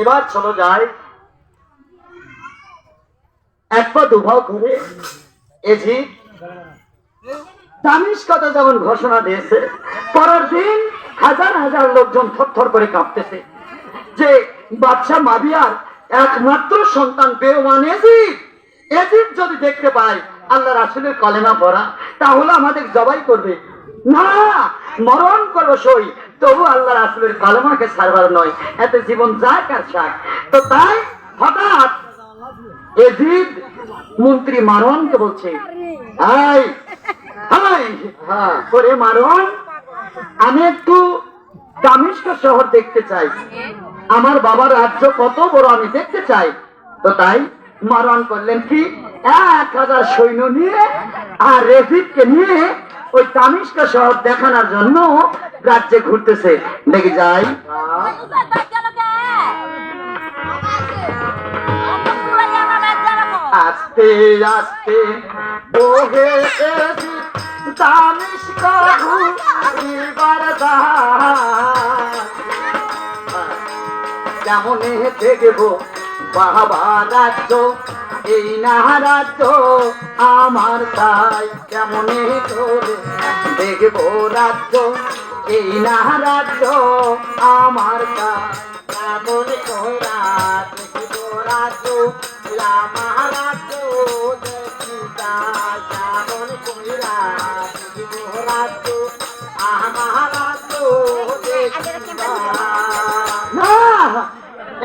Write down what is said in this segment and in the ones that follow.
এবার চলো যাই। এক পা দুভাও করে এজি দামিশ কথা যেমন ঘোষণা দিয়েছে, পরের দিন হাজার হাজার লোকজন থরথর করে কাঁপতেছে যে বাদশাহ মাবিয়ার একমাত্র সন্তান বেওমান এজিদ। এজিদ যদি দেখতে পায় আল্লাহ রাসুলের কলেমা পড়া, তাহলে আমাদের জবাই করবে, না, মরণ করব সই তবু আল্লাহ রাসুলের কলেমাকে সারবার নয় এতে জীবন যায় কার শাক তো তাই হঠাৎ এজিদ মন্ত্রী মারওয়ানকে বলছে এই হাই হ্যাঁ। করে মারওয়ান আমি একটু দামিষ্ক শহর দেখতে চাই। আমার বাবার রাজ্য কত বড় আমি দেখতে চাই। তো তাই মারওয়ান করলেন কি? এক হাজার সৈন্য নিয়ে আর রেফিদকে নিয়ে ওই দামিষ্ক শহর দেখানোর জন্য রাজ্যে ঘুরতেছে। লেগে যাই আস্তে আস্তে, বহে দামিশ কাহু কেমনে দেখব বাবা রাজ্য, এই না রাজ্য আমার তাই কেমনে করে দেখব রাজ্য এই না আমার কেমন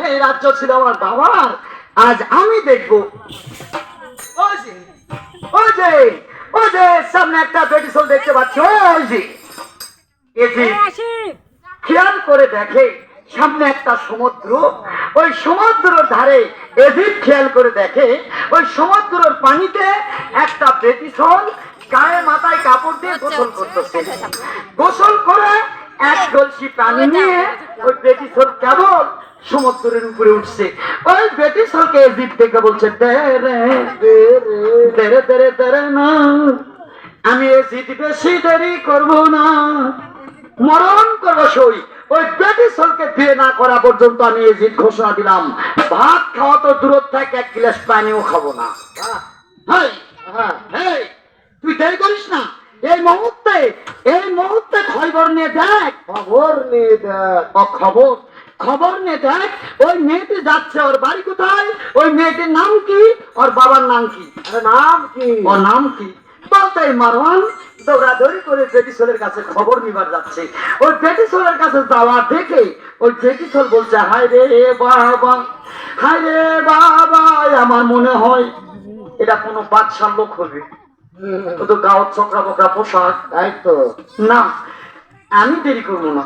এই রাজ্য ছিল আমার বাবার। আজ আমি দেখব। ওই যে ওই যে সামনে একটা বেটিসল দেখতে পাচ্ছ। ওই খেয়াল করে দেখে সামনে একটা সমুদ্র ওই সমুদ্রের ধারে এদিক খেয়াল করে দেখে ওই সমুদ্রের পানিতে একটা বেটিসল গায়ে মাথায় কাপড় দিয়ে গোসল করতেছে। গোসল করে এক গলসি পানি নিয়ে ওই বেটিসল কেবল সমুদ্রের উপরে উঠছে। ওই বেটিসলকে এদিক থেকে বলছে তেরে তেরে তেরে না। আমি এজিদ বেশি দেরি করব না। মরণ করব সই। ওই বেটিসলকে বিয়ে না করা পর্যন্ত আমি এজিদ ঘোষণা দিলাম। ভাত খাওয়া তো দূর থেকে এক গ্লাস পানিও খাব না। তুই দেরি করিস না। এই মুহূর্তে এই মুহূর্তে খবর নিয়ে দেখ। খবর নিয়ে দেখ। খবর খবর নিয়ে দেখ ওই মেয়েটি যাচ্ছে ওর বাড়ি কোথায়? ওই মেয়েটির নাম কি? ওর বাবার নাম কি? নাম কি? ওর নাম কি? মারওয়ান দৌড়াদৌড়ি করে বেটিসলের কাছে খবর নিবার যাচ্ছে। ওই বেটিসলের কাছে যাওয়া দেখে ওই বেটিসল বলছে, হায় রে বাবা, হায় রে বাবা আমার মনে হয় এটা কোনো বাদশার লোক হবে। তো গাওয়ার চকরা বকরা পোশাক, তাই তো? না, আমি দেরি করব না।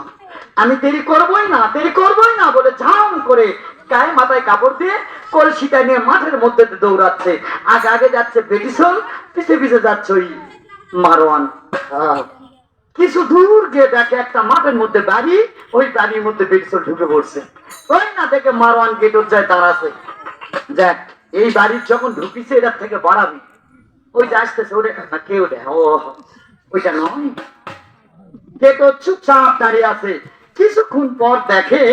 আমি দেরি করবোই না, দেরি করবোই না বলে ঝাম করে গায়ে মাথায় কাপড় দিয়ে কলসিটা নিয়ে মাঠের মধ্যে দৌড়াচ্ছে। আগে আগে যাচ্ছে বেটিসল পিছে পিছে যাচ্ছে ওই মারওয়ান কিছু দূর গিয়ে দেখে একটা মাঠের মধ্যে বাড়ি ওই বাড়ির মধ্যে বেটিসল ঢুকে পড়ছে। ওই না দেখে মারওয়ান গেটর যায় দাঁড়াছে দেখ এই বাড়ির যখন ঢুকিছে এটার থেকে বাড়াবি। ওই যে আসতেছে ওটা না কেউ দেখ ও ওইটা নয়। কে তো চুপচাপ দাঁড়িয়ে আছে। কিছুক্ষণ পর দেখে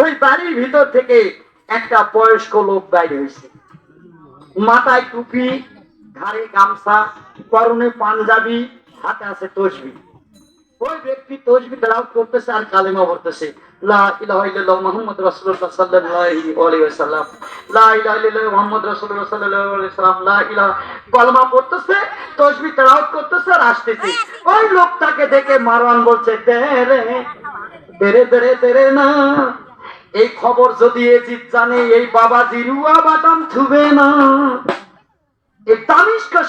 ওই বাড়ির ভিতর থেকে একটা বয়স্ক লোক বাইরে হয়েছে। মাথায় টুপি, ঘাড়ে গামছা, পরনে পাঞ্জাবি, হাতে আছে তসবি। ওই ব্যক্তি তসবি তেলাওয়াত করতেছে আর কালেমা পড়তেছে। করতেছে ওই লোকটাকে দেখে মারওয়ান বলছে দেরে না। এই খবর যদি এজিদ জানে এই বাবা জিরুয়া বাদাম থুবে না। এই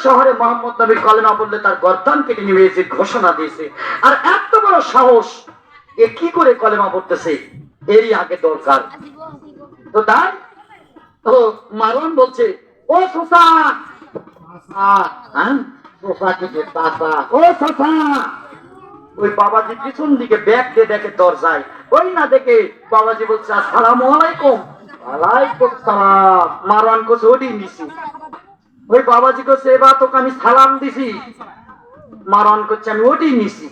শহরে মোহাম্মদ কলেমা বললে তার গর্দান কেটে ঘোষণা দিয়েছে। আর এত বড় সাহস এ কি করে কলেমা পড়তেছে? এরই আগে দরকার। তো তাই তো মারওয়ান বলছে ও সোসা হ্যাঁ? সোসা কি যে ও সোসা ওই বাবাজি পিছন দিকে ব্যাগ দিয়ে দেখে দরজায়। ওই না দেখে বাবাজি বলছে, আসসালামু আলাইকুম। ওয়ালাইকুম সালাম। মারওয়ান কোচ ওডি নিছি। ওই বাবাজি করছে এবার তোকে আমি সালাম দিছি। মারণ করছে আমি ওটি নিছি।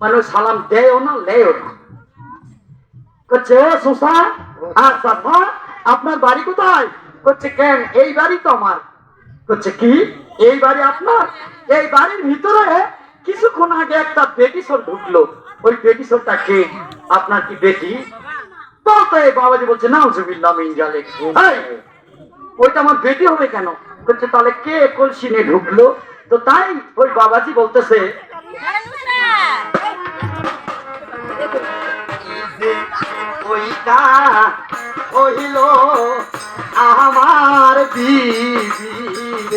মানে সালাম দেয়ও না লেও না। করছে শোষা আর সাফা, আপনার বাড়ি কোথায়? করছে কেন, এই বাড়ি তো আমার। করছে কি? এই বাড়ি আপনার? এই বাড়ির ভিতরে কিছুক্ষণ আগে একটা বেটি সর ঢুকলো ওই বেটি সরটা কে? আপনার কি বেটি? তো তো বাবাজি বলছে না জুবিল্লাহ মিনজালে ওইটা আমার বেটি হবে কেন? বলছে তাহলে কে কলসি নিয়ে ঢুকলো? তো তাই ওই বাবাজি বলতেছে ওইটা হইল আমার রে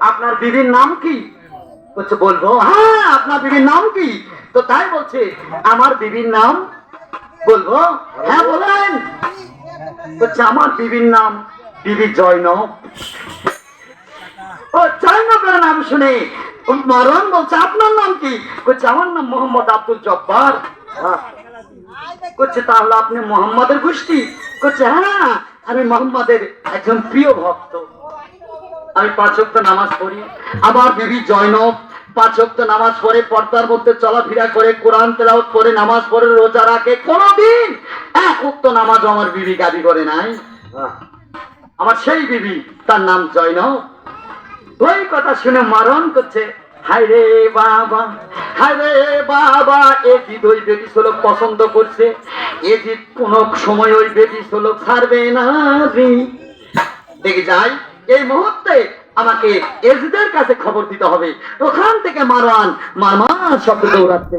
আপনার বিবির নাম কি? বলছে, বলব হ্যাঁ আপনার বিবির নাম কি? তো তাই বলছে, আমার বিবির নাম বলব? হ্যাঁ বলেন। বলছে, আমার বিবির নাম বিবি জয়নব ও জয়নবের নাম শুনে। মরণ বলছে, আপনার নাম কি? বলছে, আমার নাম মোহাম্মদ আব্দুল জব্বার। হ্যাঁ। করছে তাহলে আপনি মোহাম্মদের গোষ্ঠী? করছে হ্যাঁ আমি মোহাম্মদের একজন প্রিয় ভক্ত। আমি পাঁচক্ত নামাজ পড়ি। আমার বিবি জয়নব পাঁচক্ত নামাজ পড়ে, পর্দার মধ্যে চলাফেরা করে, কোরআন তেলাওত করে, নামাজ পড়ে, রোজা রাখে। কোনোদিন এক উক্ত নামাজ আমার বিবি গাবি করে নাই। আমার সেই বিবি, তার নাম জয়নব। ওই কথা শুনে মারণ করছে। হায় রে বাবা হায় রে বাবা ওই পছন্দ করছে? কোন সময় ওই ছাড়বে না যাই, এই মুহূর্তে আমাকে এজিদের কাছে খবর দিতে হবে। ওখান থেকে মারওয়ান মারমা শব্দ দৌড়াচ্ছে।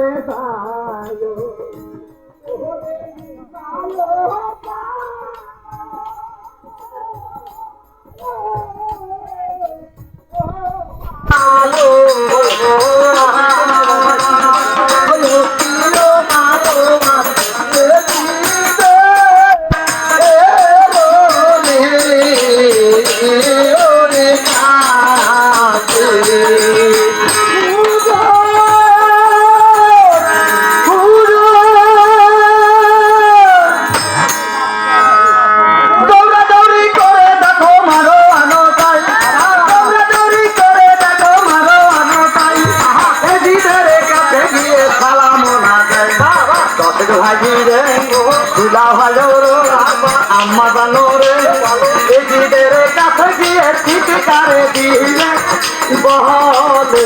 বহলে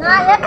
না এক